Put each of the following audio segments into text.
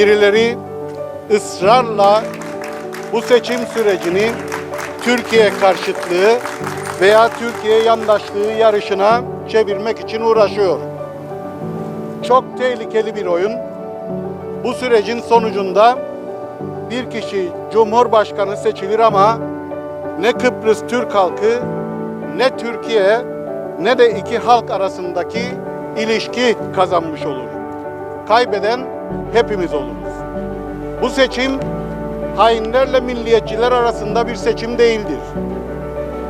birileri ısrarla bu seçim sürecini Türkiye karşıtlığı veya Türkiye yandaşlığı yarışına çevirmek için uğraşıyor. Çok tehlikeli bir oyun. Bu sürecin sonucunda bir kişi Cumhurbaşkanı seçilir ama ne Kıbrıs Türk halkı ne Türkiye ne de iki halk arasındaki ilişki kazanmış olur. Kaybeden hepimiz oluruz. Bu seçim hainlerle milliyetçiler arasında bir seçim değildir.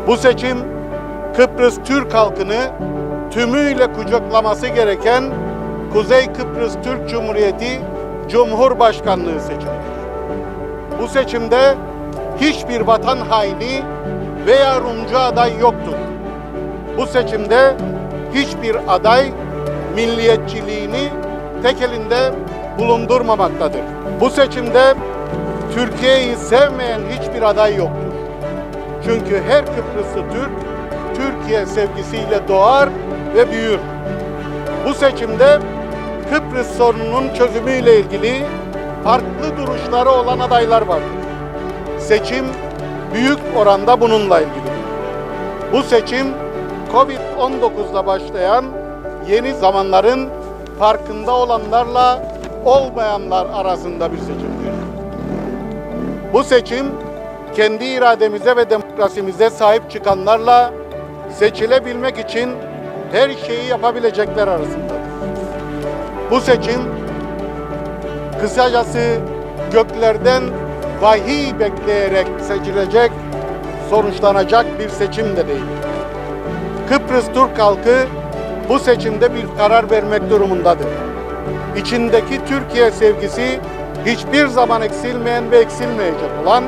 Bu seçim Kıbrıs Türk halkını tümüyle kucaklaması gereken Kuzey Kıbrıs Türk Cumhuriyeti Cumhurbaşkanlığı seçimidir. Bu seçimde hiçbir vatan haini veya Rumcu aday yoktur. Bu seçimde hiçbir aday milliyetçiliğini tek elinde bulundurmamaktadır. Bu seçimde Türkiye'yi sevmeyen hiçbir aday yoktur. Çünkü her Kıbrıslı Türk, Türkiye sevgisiyle doğar ve büyür. Bu seçimde Kıbrıs sorununun çözümüyle ilgili farklı duruşları olan adaylar vardır. Seçim büyük oranda bununla ilgili. Bu seçim Covid-19'la başlayan yeni zamanların farkında olanlarla olmayanlar arasında bir seçimdir. Bu seçim kendi irademize ve demokrasimize sahip çıkanlarla seçilebilmek için her şeyi yapabilecekler arasındadır. Bu seçim kısacası göklerden vahiy bekleyerek seçilecek, sonuçlanacak bir seçim de değil. Kıbrıs Türk halkı bu seçimde bir karar vermek durumundadır. İçindeki Türkiye sevgisi hiçbir zaman eksilmeyen ve eksilmeyecek olan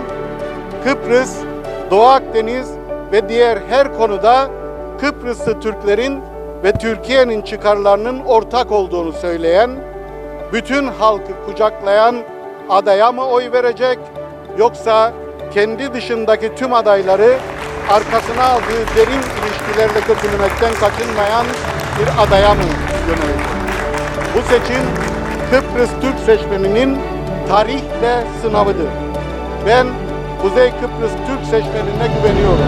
Kıbrıs, Doğu Akdeniz ve diğer her konuda Kıbrıslı Türklerin ve Türkiye'nin çıkarlarının ortak olduğunu söyleyen, bütün halkı kucaklayan adaya mı oy verecek yoksa kendi dışındaki tüm adayları arkasına aldığı derin ilişkilerle kötülemekten kaçınmayan bir adaya mı yönelecek? Bu seçim Kıbrıs Türk seçmeninin tarihle sınavıdır. Ben Kuzey Kıbrıs Türk seçmenine güveniyorum.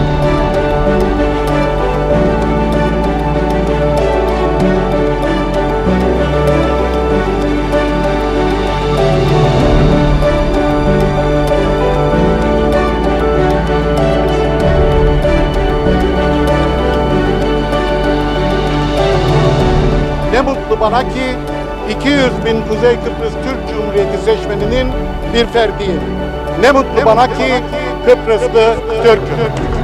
Ne mutlu bana ki 200 bin Kuzey Kıbrıs Türk Cumhuriyeti seçmeninin bir ferdiyim. Ne mutlu bana ki Kıbrıslı Türk'üm.